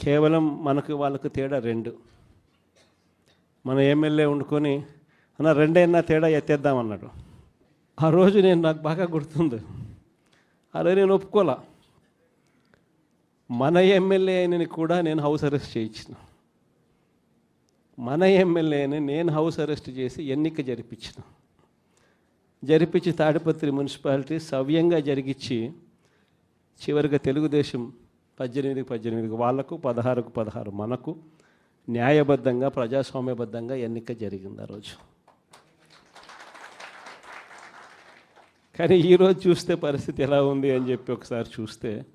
కేవలం మనకు వాళ్ళకు తేడా రెండు. మన ఎమ్మెల్యే వండుకొని అన్న రెండైనా తేడా ఎత్తేద్దామన్నాడు ఆ రోజు నేను నాకు బాగా గుర్తుంది. అలా నేను ఒప్పుకోలే. మన ఎమ్మెల్యే అయినని కూడా నేను హౌస్ అరెస్ట్ చేయించిన. మన ఎమ్మెల్యేని నేను హౌస్ అరెస్ట్ చేసి ఎన్నిక జరిపించిన. జరిపించి తాడిపత్రి మున్సిపాలిటీ సవ్యంగా జరిగించి చివరిగా తెలుగుదేశం పద్దెనిమిదికి పద్దెనిమిదికి వాళ్ళకు పదహారుకు పదహారు మనకు న్యాయబద్ధంగా ప్రజాస్వామ్యబద్ధంగా ఎన్నిక జరిగింది ఆ రోజు. కానీ ఈరోజు చూస్తే పరిస్థితి ఎలా ఉంది అని చెప్పి ఒకసారి చూస్తే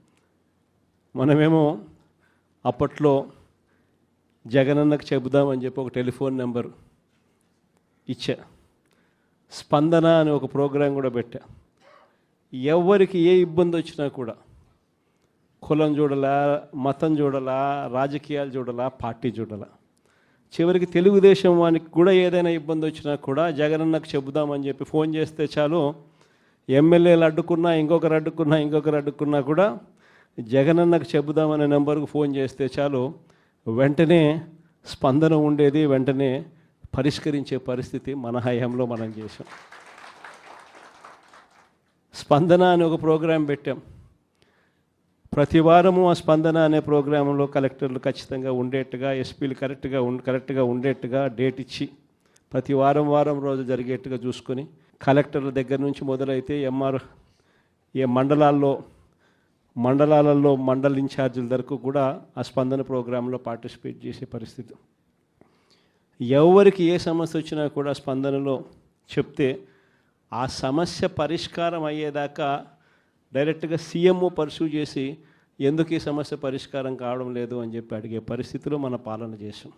మనమేమో అప్పట్లో జగనన్నకు చెబుదామని చెప్పి ఒక టెలిఫోన్ నెంబర్ ఇచ్చా. స్పందన అని ఒక ప్రోగ్రాం కూడా పెట్టా. ఎవరికి ఏ ఇబ్బంది వచ్చినా కూడా కులం చూడలా మతం చూడలా రాజకీయాలు చూడలా పార్టీ చూడలా. చివరికి తెలుగుదేశం వానికి కూడా ఏదైనా ఇబ్బంది వచ్చినా కూడా జగనన్నకు చెబుదామని చెప్పి ఫోన్ చేస్తే చాలు. ఎమ్మెల్యేలు అడ్డుకున్నా ఇంకొకరు అడ్డుకున్నా ఇంకొకరు అడ్డుకున్నా కూడా జగనన్నకు చెబుదామనే నెంబర్కు ఫోన్ చేస్తే చాలు. వెంటనే స్పందన ఉండేది వెంటనే పరిష్కరించే పరిస్థితి మన హయాంలో మనం చేసాం స్పందన అని ఒక ప్రోగ్రాం పెట్టాం. ప్రతి వారము ఆ స్పందన అనే ప్రోగ్రాంలో కలెక్టర్లు ఖచ్చితంగా ఉండేట్టుగా ఎస్పీలు కరెక్ట్గా ఉం కరెక్ట్గా ఉండేట్టుగా డేట్ ఇచ్చి ప్రతి వారం వారం రోజు జరిగేట్టుగా చూసుకొని కలెక్టర్ల దగ్గర నుంచి మొదలైతే ఎంఆర్ ఏ మండలాల్లో మండలాలలో మండల ఇన్ఛార్జీల వరకు కూడా ఆ స్పందన ప్రోగ్రాంలో పార్టిసిపేట్ చేసే పరిస్థితి. ఎవరికి ఏ సమస్య వచ్చినా కూడా స్పందనలో చెప్తే ఆ సమస్య పరిష్కారం అయ్యేదాకా డైరెక్ట్గా సీఎంఓ పర్సూ చేసి ఎందుకు ఈ సమస్య పరిష్కారం కావడం లేదు అని చెప్పి అడిగే పరిస్థితిలో మన పాలన చేసాం